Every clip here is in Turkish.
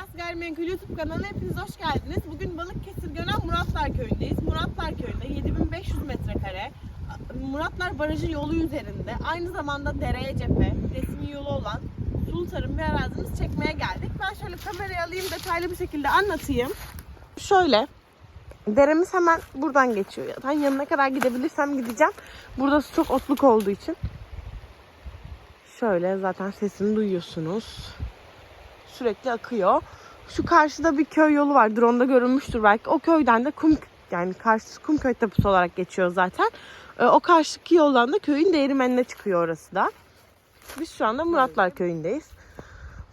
Miras Gayrimenkul YouTube kanalına hepiniz hoş geldiniz. Bugün Balıkesir Gönen Muratlar Köyü'ndeyiz. Muratlar Köyü'nde 7500 metrekare Muratlar Barajı yolu üzerinde aynı zamanda dereye cephe, resmi yolu olan sulu tarım bir arazimiz çekmeye geldik. Ben şöyle kamerayı alayım detaylı bir şekilde anlatayım. Şöyle deremiz hemen buradan geçiyor. Ben yanına kadar gidebilirsem gideceğim. Burası çok otluk olduğu için. Şöyle zaten sesini duyuyorsunuz sürekli akıyor. Şu karşıda bir köy yolu var. Drone'da görünmüştür belki. O köyden de kum yani karşısı Kumköy Tapusu olarak geçiyor zaten. Ee, o karşıki yoldan da köyün değirmenine çıkıyor orası da. Biz şu anda Muratlar Köyü'ndeyiz.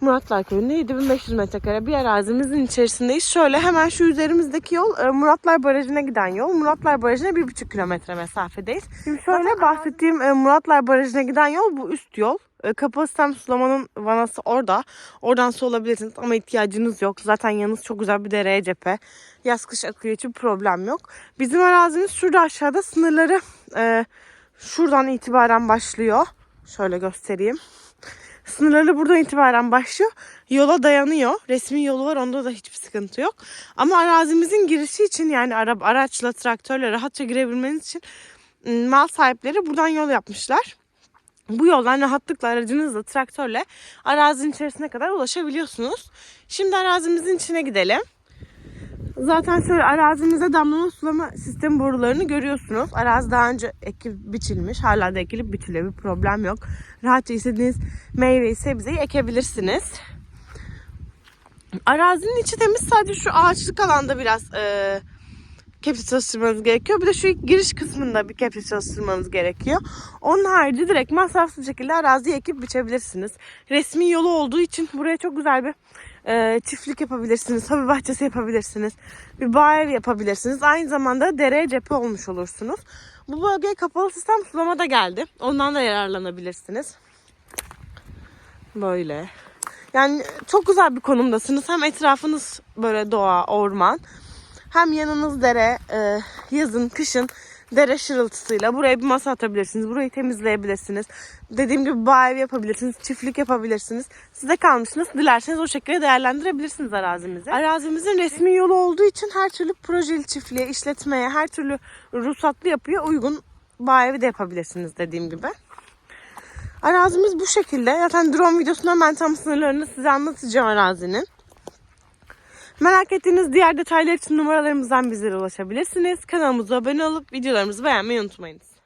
Muratlar Köyü'nde 7500 metrekare bir arazimizin içerisindeyiz. Şöyle hemen şu üzerimizdeki yol e, Muratlar Barajı'na giden yol. Muratlar Barajı'na 1,5 kilometre mesafedeyiz. Şimdi şöyle bahsettiğim e, Muratlar Barajı'na giden yol bu üst yol. E, Kapalı sistem sulamanın vanası orada. Oradan su alabilirsiniz ama ihtiyacınız yok. Zaten yanınız çok güzel bir dereye cephe. Yaz kış akıyor için problem yok. Bizim arazimiz şurada aşağıda sınırları e, şuradan itibaren başlıyor. Şöyle göstereyim. Sınırları buradan itibaren başlıyor. Yola dayanıyor. Resmi yolu var. Onda da hiçbir sıkıntı yok. Ama arazimizin girişi için yani ara, araçla, traktörle rahatça girebilmeniz için ım, mal sahipleri buradan yol yapmışlar. Bu yoldan rahatlıkla aracınızla, traktörle arazinin içerisine kadar ulaşabiliyorsunuz. Şimdi arazimizin içine gidelim. Zaten şöyle arazimizde damlama sulama sistemi borularını görüyorsunuz. Arazi daha önce ekip biçilmiş. Hala da ekilip biçiliyor. Bir problem yok. Rahatça istediğiniz meyveyi, sebzeyi ekebilirsiniz. Arazinin içi temiz. Sadece şu ağaçlık alanda biraz e, kepçe çalıştırmanız gerekiyor. Bir de şu giriş kısmında bir kepçe çalıştırmanız gerekiyor. Onun harici direkt masrafsız şekilde araziyi ekip biçebilirsiniz. Resmi yolu olduğu için buraya çok güzel bir e, çiftlik yapabilirsiniz. Hobi bahçesi yapabilirsiniz. Bir bağ yapabilirsiniz. Aynı zamanda dereye cephe olmuş olursunuz. Bu bölgeye kapalı sistem sulama da geldi. Ondan da yararlanabilirsiniz. Böyle. Yani çok güzel bir konumdasınız. Hem etrafınız böyle doğa, orman. Hem yanınız dere, e, yazın, kışın dere şırıltısıyla buraya bir masa atabilirsiniz. Burayı temizleyebilirsiniz. Dediğim gibi bağ ev yapabilirsiniz, çiftlik yapabilirsiniz. Size kalmış. Nasıl dilerseniz o şekilde değerlendirebilirsiniz arazimizi. Arazimizin resmi yolu olduğu için her türlü projeli çiftliğe, işletmeye, her türlü ruhsatlı yapıya uygun bağ evi de yapabilirsiniz dediğim gibi. Arazimiz bu şekilde. Zaten drone videosunda ben tam sınırlarını size anlatacağım arazinin. Merak ettiğiniz diğer detaylar için numaralarımızdan bizlere ulaşabilirsiniz. Kanalımıza abone olup videolarımızı beğenmeyi unutmayınız.